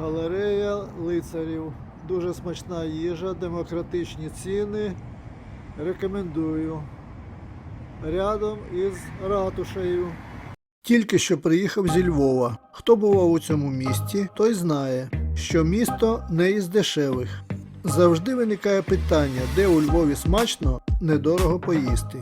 Галерея лицарів. Дуже смачна їжа, демократичні ціни. Рекомендую. Рядом із ратушею. Тільки що приїхав зі Львова. Хто бував у цьому місті, той знає, що місто не із дешевих. Завжди виникає питання, де у Львові смачно недорого поїсти.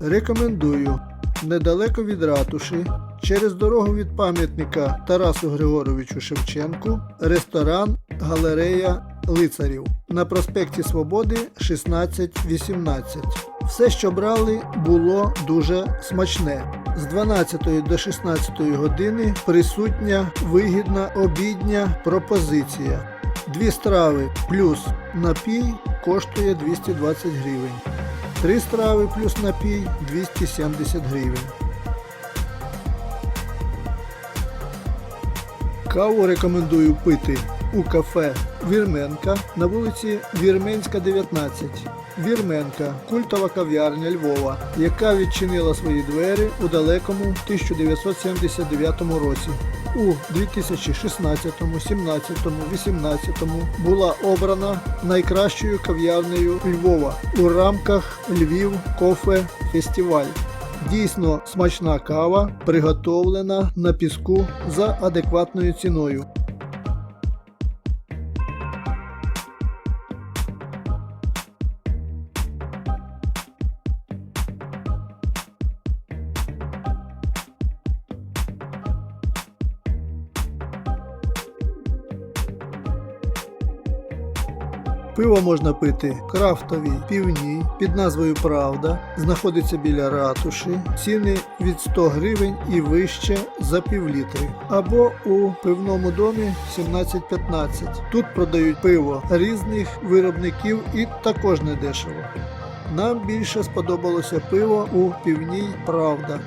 Рекомендую недалеко від ратуші, через дорогу від пам'ятника Тарасу Григоровичу Шевченку, ресторан Галерея Лицарів на проспекті Свободи 16-18. Все, що брали, було дуже смачне. З 12 до 16 години присутня вигідна обідня пропозиція. Дві страви плюс напій коштує 220 гривень. Три страви плюс напій 270 гривень. Каву рекомендую пити у кафе Вірменка на вулиці Вірменська, 19. Вірменка культова кав'ярня Львова, яка відчинила свої двері у далекому 1979 році. У 2016, 17, 18 була обрана найкращою кав'ярнею Львова у рамках Львів Кофе Фестиваль. Дійсно смачна кава, приготовлена на піску за адекватною ціною. Пиво можна пити крафтові півні під назвою Правда. Знаходиться біля ратуші. Ціни від 100 гривень і вище за півлітри. Або у пивному домі 17-15. Тут продають пиво різних виробників і також недешево. Нам більше сподобалося пиво у півній Правда.